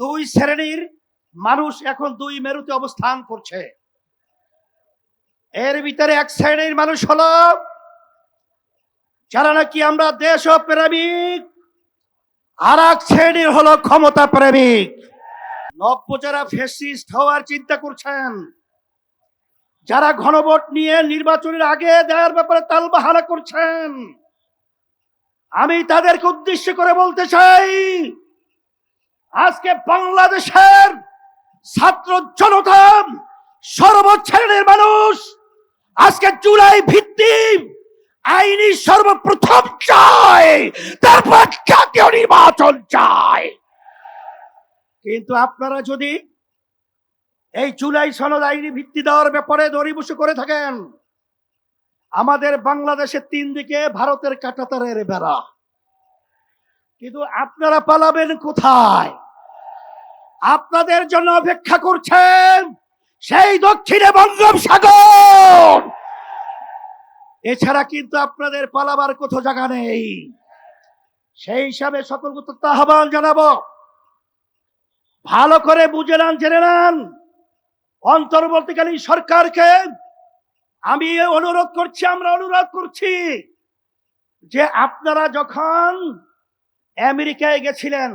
দুই শ্রেণির মানুষ এখন দুই মেরুতে অবস্থান করছে। এর ভিতরে এক শ্রেণির মানুষ হল, যারা নাকি আমরা দেশ প্রেমিক আর এক শ্রেণির হলো ক্ষমতা প্রেমিক নব্য যারা ফেসিস্ট হওয়ার চিন্তা করছেন। যারা ঘনভোট নিয়ে নির্বাচনের আগে দেওয়ার ব্যাপারে তালবাহানা করছেন। আমি তাদেরকে উদ্দেশ্য করে বলতে চাই আজকে বাংলাদেশের ছাত্র জনতা সর্বশ্রেণীর মানুষ, আজকে জুলাই ভিত্তি আইনি সর্বপ্রথম চায় তারপর জাতীয় নির্বাচন চায় কিন্তু আপনারা যদি এই জুলাই সনদ আইনি ভিত্তি দেওয়ার ব্যাপারে দড়িবসু করে থাকেন, আমাদের বাংলাদেশের তিন দিকে ভারতের কাটাতারের বেড়া। কিন্তু আপনারা পালাবেন কোথায়? আপনাদের জন্য অপেক্ষা করছেন সেই দক্ষিণে বঙ্গোপসাগর এছাড়া কিন্তু আপনাদের পালাবার কোথাও জায়গা নেই। সেই হিসাবে সকল আহ্বান জানাব। ভালো করে বুঝে নেন, জেনে নেন। অন্তর্বর্তীকালীন সরকারকে আমি অনুরোধ করছি, আমরা অনুরোধ করছি যে আপনারা যখন আমেরিকায় গেছিলেন।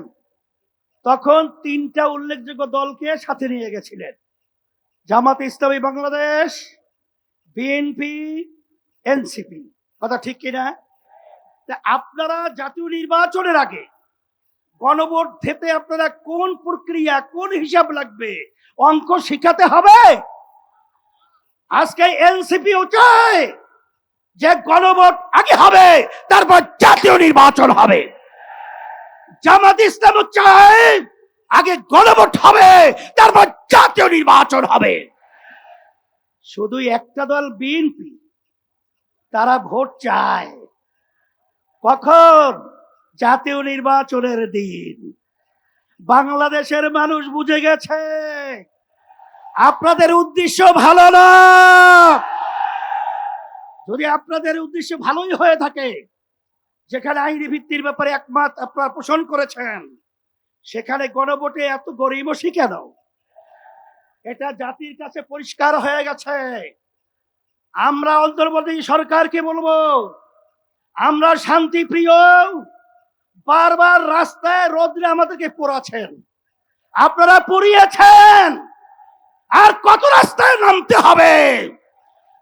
তখন তিনটা উল্লেখযোগ্য দলকে সাথে নিয়ে গেছিলেন। Jamaat Islami Bangladesh, BNP, NCP. কথা ঠিক কিনা? আপনারা জাতীয় নির্বাচনের আগে গণভোট দিতে আপনারা কোন প্রক্রিয়া, কোন হিসাব লাগবে? অঙ্ক শিখাতে হবে? আজকে এনসিপিও চায় যে গণভোট আগে হবে, তারপর জাতীয় নির্বাচন হবে। জামাত ইসলাম চায় আগে গণভোট হবে, তারপর জাতীয় নির্বাচন হবে। শুধু একটা দল বিএনপি, তারা ভোট চায়। কখন? জাতীয় নির্বাচনের দিন। বাংলাদেশের মানুষ বুঝে গেছে, আপনাদের উদ্দেশ্য ভালো না। যদি আপনাদের উদ্দেশ্য ভালোই হয়ে থাকে যেখানে আইনি ভিত্তির ব্যাপারে একমত আপনারা পোষণ করেছেন, সেখানে গণভোটে এত গরিমসি কেন? এটা জাতির কাছে পরিষ্কার হয়ে গেছে। আমরা অন্তর্বর্তী সরকারকে বলব, আমরা শান্তি প্রিয় বারবার রাস্তায় রোদ্রে আমাদেরকে পোড়াছেন আপনারা পুড়িয়েছেন, আর কত রাস্তায় নামতে হবে?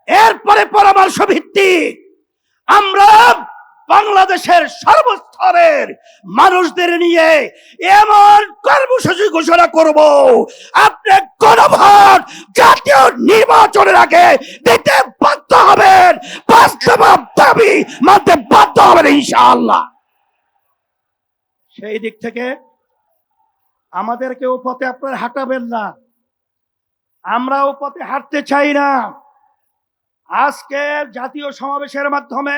এরপরে পরামর্শ ভিত্তিক আমরা বাংলাদেশের সর্বস্তরের মানুষদের নিয়ে এমন কর্মসূচি ঘোষণা করব। আপনি গণভোট জাতীয় নির্বাচনের আগে দিতে বাধ্য হবেন। বাস্তব দাবি মানতে বাধ্য হবেন ইনশাআল্লাহ। সেই দিক থেকে আমাদেরকে ও পথে আপনারা হাঁটাবেন না। আমরা পথে হাঁটতে চাই না। আজকের জাতীয় সমাবেশের মাধ্যমে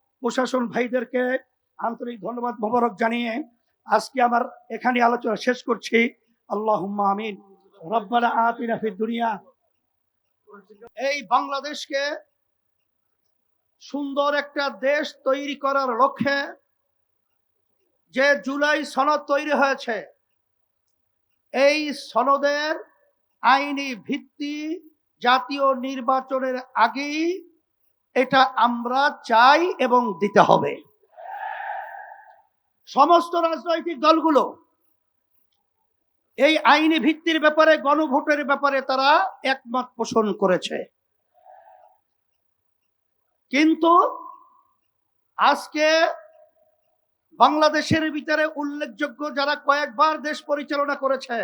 প্রশাসন ভাইদেরকে আন্তরিক ধন্যবাদ, মোবারক জানিয়ে আজকে আমার এখানে আলোচনা শেষ করছি। আল্লাহ আমিন। দুনিয়া। এই বাংলাদেশকে সুন্দর একটা দেশ তৈরি করার লক্ষ্যে যে জুলাই সনদ তৈরি হয়েছে, এই সনদের আইনি ভিত্তি জাতীয় নির্বাচনের আগেই এটা আমরা চাই এবং দিতে হবে। সমস্ত রাজনৈতিক দলগুলো এই আইনি ভিত্তির ব্যাপারে, গণভোটের ব্যাপারে তারা একমত পোষণ করেছে। কিন্তু আজকে বাংলাদেশের ভিতরে উল্লেখযোগ্য যারা কয়েকবার দেশ পরিচালনা করেছে,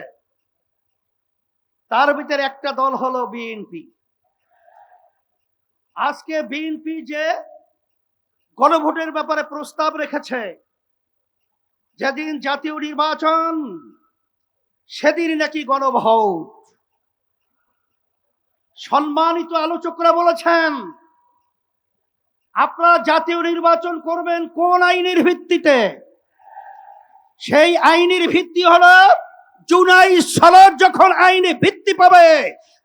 তার ভিতরে একটা দল হলো বিএনপি। আজকে বিএনপি যে গণভোটের ব্যাপারে প্রস্তাব রেখেছে, যেদিন জাতীয় নির্বাচন, সেদিন নাকি গণভোট। সম্মানিত আলোচকরা বলেছেন, আপনারা জাতীয় নির্বাচন করবেন কোন আইনের ভিত্তিতে? সেই আইনের ভিত্তি হলো জুলাই সালের যখন আইনে ভিত্তি পাবে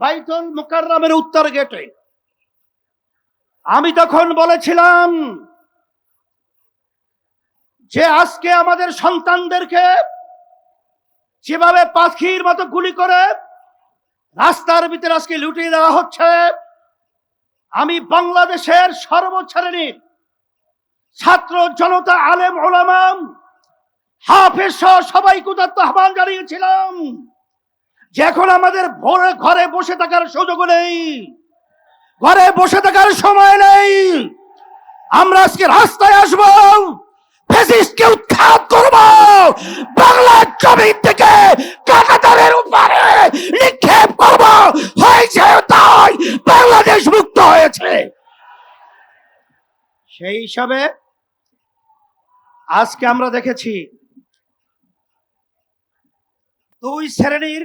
বাইতুল মুকাররমের উত্তর গেটে। আমি তখন বলেছিলাম, যে আজকে আমাদের সন্তানদেরকে যেভাবে পাখির মতো গুলি করে রাস্তার ভিতরে আজকে লুটিয়ে দেওয়া হচ্ছে, আমি বাংলাদেশের সর্বশ্রেণীর ছাত্র জনতা আলেম ওলামাম হাফেজ সহ সবাইকে উদাত্ত আহ্বান জানিয়েছিলাম। যে এখন আমাদের ভোরে ঘরে বসে থাকার সুযোগ নেই, ঘরে বসে থাকার সময় নেই, আমরা আজকে রাস্তায় আসব, ফেসিস্টকে উৎখাত করব, বাংলার জমি থেকে কাকাতারের উপরে নিক্ষেপ করব। হয়েছে তাই বাংলাদেশ মুক্ত হয়েছে। সেই হিসাবে আজকে আমরা দেখেছি, দুই শ্রেণির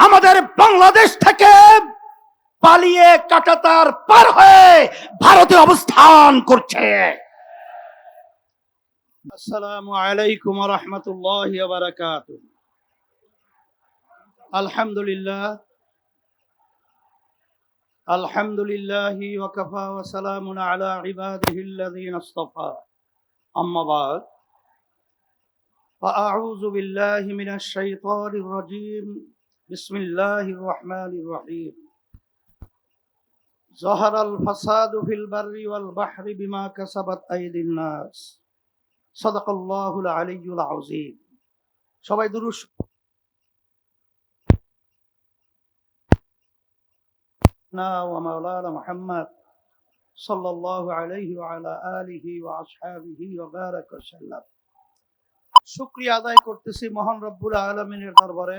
আমাদের বাংলাদেশ থেকে পালিয়ে কাটাতার পার হয়ে ভারতে অবস্থান করছে আসসালামু আলাইকুম রহমতুল্লাহ বারাকাত আলহামদুলিল্লাহ আলহামদুলিল্লাহ ওয়াকাফা ওয়া সালামুন আলা ইবাদিহি আল্লাযীনা ইসতাফা আম্মা বাদ فأعوذ بالله من الشيطان الرجيم بسم الله الرحمن الرحيم ظهر الفساد في البر والبحر بما كسبت أيدي الناس صدق الله العلي العظيم সবাই দুরুস ومولانا محمد صلى الله عليه وعلى آله وأصحابه وبارك وسلم শুক্রিয়া আদায় করতেছি মহান রব্বুল আলমিনের দরবারে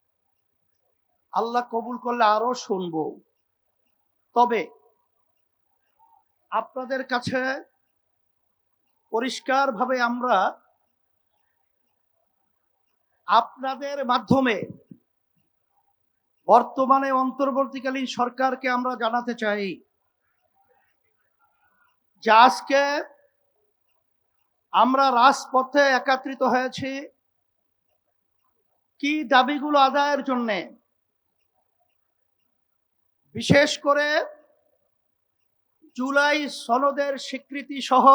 আল্লাহ কবুল করলে আরও শুনব। তবে আপনাদের কাছে পরিষ্কারভাবে আমরা আপনাদের মাধ্যমে বর্তমানে অন্তর্বর্তীকালীন সরকারকে আমরা জানাতে চাই যে আজকে আমরা রাজপথে একাত্রিত হয়েছি। কি দাবিগুলো আদায়ের জন্যে? বিশেষ করে জুলাই সনদের স্বীকৃতি সহ